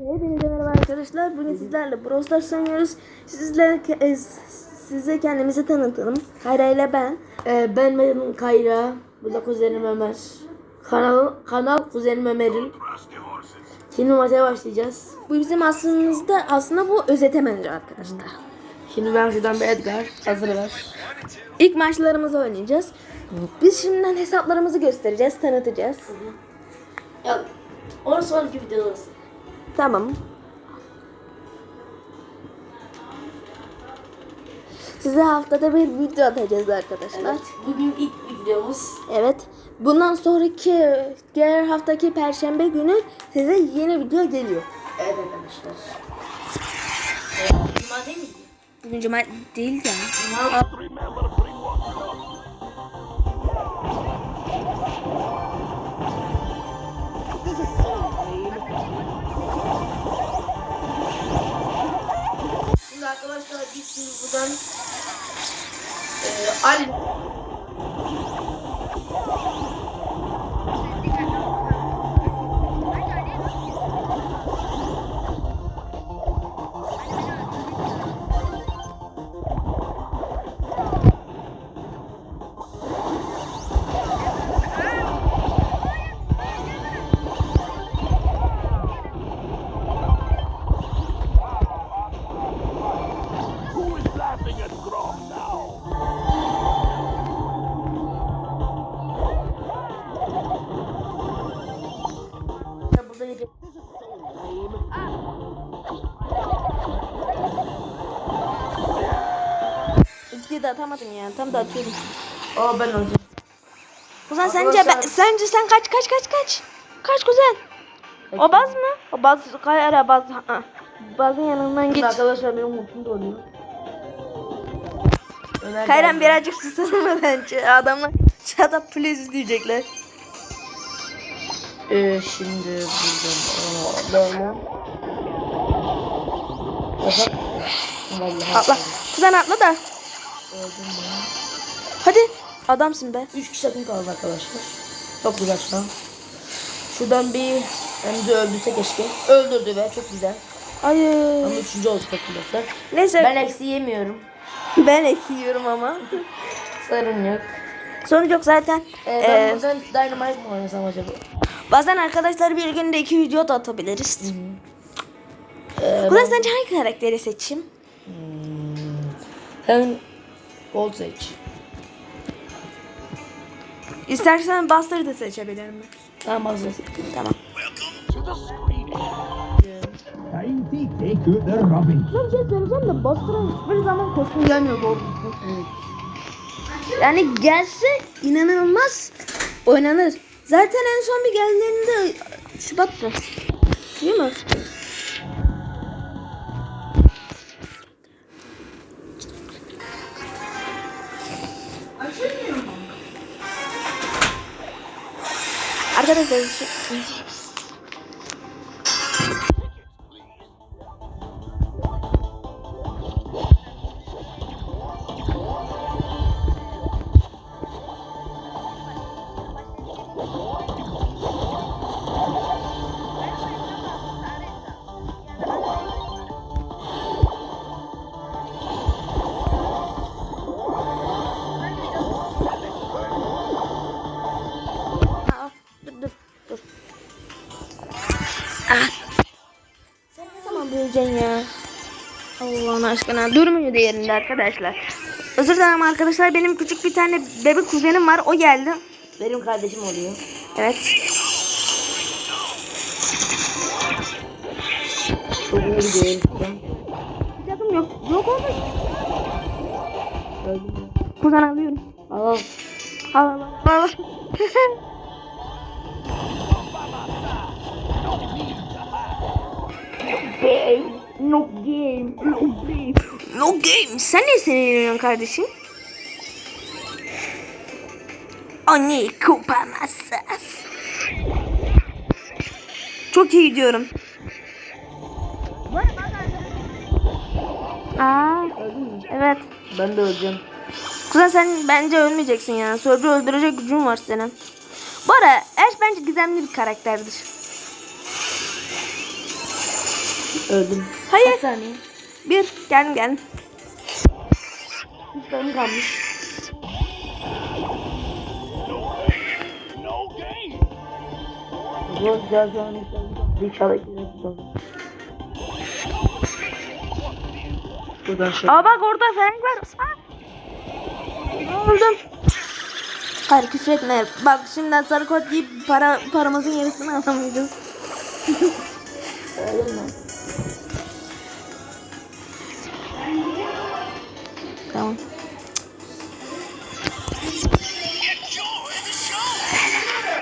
Hepinize merhaba arkadaşlar. Bugün sizlerle Brawl Stars oynuyoruz. Sizler e, size kendimizi tanıtalım. Kayra ile ben. Ee, ben benim Kayra. Bu da kuzenim Ömer. Kanal, kanal kuzenim Ömer'in. Şimdi maçaya başlayacağız. Bu bizim aslında aslında bu özete benziyor arkadaşlar. Şimdi ben şuradan bir Edgar. Hazırlar. İlk maçlarımızı oynayacağız. Biz şimdiden hesaplarımızı göstereceğiz, tanıtacağız. Ya, onu sonraki videoda olsun. Tamam. Size haftada bir video atacağız arkadaşlar. Evet. Bugün ilk videomuz. Evet. Bundan sonraki diğer haftaki perşembe günü size yeni video geliyor. Evet arkadaşlar. Cuma değil miydi? Bugün cuma değil ya. Cuma. De atamadım ya. Tam da atıyorum. Aa ben alacağım. Kuzen sence ben, sence sen kaç kaç kaç kaç? Kaç kuzen? O baz mı? O baz kayara baz. Ha. Bazın yanından Git. Arkadaşlar benim mutlum da oluyor. Ömer Kayran birazcık susalım mı bence? Adamlar shut up please diyecekler. Ee, şimdi buradan alalım. Atla. Kuzen atla da. Öldüm ben. Hadi. Adamsın be. 3 kişi takım kaldı arkadaşlar. Çok güzel şu an. Şuradan bir Emzi öldürse keşke. Öldürdü ve çok güzel. Hayır. Ama üçüncü olduk arkadaşlar. Neyse. Ben eksi yemiyorum. ben ekiyorum ama. Sorun yok. Sorun yok zaten. Ee, ben Ee, buradan Dynamite mi oynasam acaba? bazen arkadaşlar bir günde iki video da atabiliriz. Ee, Kuzen sence hangi karakteri seçeyim? ben Gold seç. İstersen Buster'ı da seçebilirim. Tamam hazır. Tamam. To the screen. Time to take out the rubbish. Sana bir şey söyleyeceğim de Buster'a hiçbir zaman kostüm gelmiyor doğru düzgün. Yani gelse inanılmaz oynanır. Zaten en son bir geldiğinde Şubat'tı. Değil mi? Arkadaşlar şu- aşkına durmuyor yerinde arkadaşlar. Özür dilerim arkadaşlar benim küçük bir tane bebek kuzenim var o geldi. Benim kardeşim oluyor. Evet. Çok iyi değil. Bir takım yok. Yok. Kuzen alıyorum. Al al. Al al al. al. No game. No game. No game. Sen ne sinirleniyorsun kardeşim? Anne kupamazsız. Çok iyi diyorum. Aa, evet. Ben de öleceğim. Kuzen sen bence ölmeyeceksin ya. Sörcü öldürecek gücün var senin. Bu ara Ash bence gizemli bir karakterdir. Öldüm. Hayır. Kaç saniye? Bir. Geldim geldim. Tane kalmış. Zor güzel şu an İnşallah. Buradan şey. Aa bak orada Frank var. Aa. Öldüm. Hayır küfür etme. Bak şimdiden sarı kod giyip para, paramızın yarısını alamayacağız. Öyle mi? Tamam.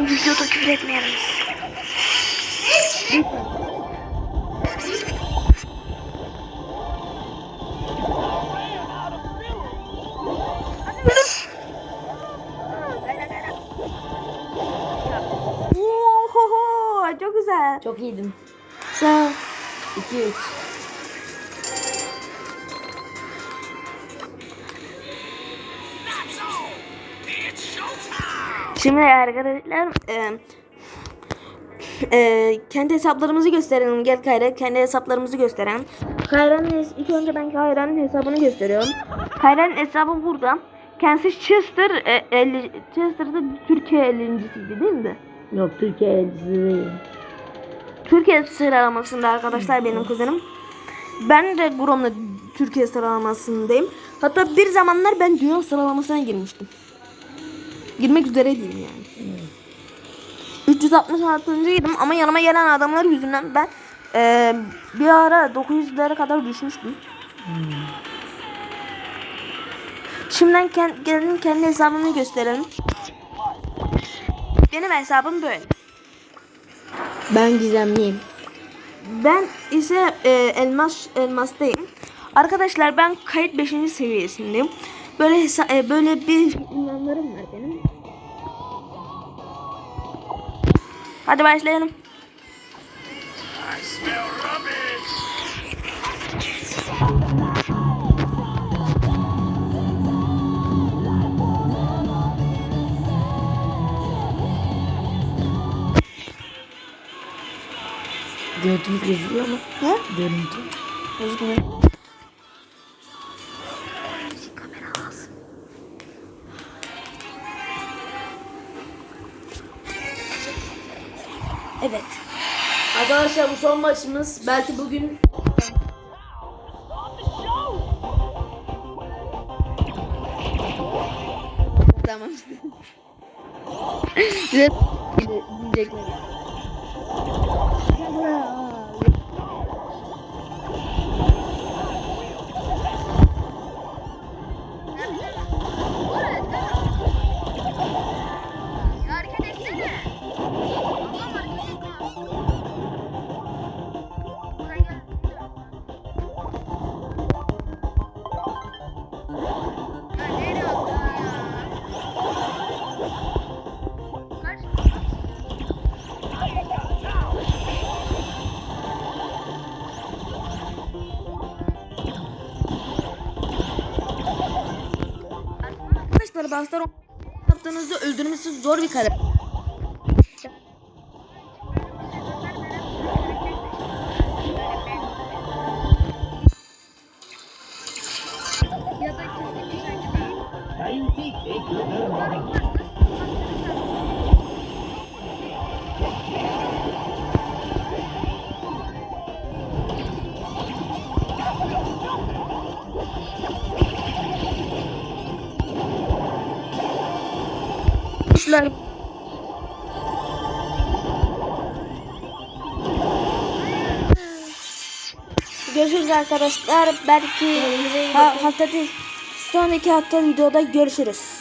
Videoda küfür etmeyelim. Ohoho, çok güzel. Çok iyiydim. Sağ ol. 2 3. Şimdi arkadaşlar e, e, kendi hesaplarımızı gösterelim. Gel Kayra kendi hesaplarımızı gösterelim. Kayra'nın ilk önce ben Kayra'nın hesabını gösteriyorum. Kayra'nın hesabı burada. Kendisi Chester e, 50, Chester'da Türkiye 50.siydi değil mi? Yok Türkiye elçisi değil. Türkiye sıralamasında arkadaşlar benim kuzenim. Ben de Grom'la Türkiye sıralamasındayım. Hatta bir zamanlar ben dünya sıralamasına girmiştim. Girmek üzereydim yani. 366. ama yanıma gelen adamlar yüzünden ben eee, bir ara 900'lere kadar düşmüştüm. Şimdiden kend, gelin kendi hesabımı gösterelim. Benim hesabım böyle. Ben gizemliyim. Ben ise e, elmas elmastayım. Arkadaşlar ben kayıt 5. seviyesindeyim. Böyle hesa- e, böyle bir ünvanlarım var benim. Hadi başlayalım. Görüntü Deu. Deu. He? Görüntü. Gözükmüyor. Evet. Arkadaşlar bu son maçımız. Belki bugün Tamam. Güzel diyecekler. Arkadaşlar yaptığınızda öldürmesi zor bir kare. Ya da kesin Kuşlar. Görüşürüz arkadaşlar. Belki ha, hafta değil. Sonraki hafta videoda görüşürüz.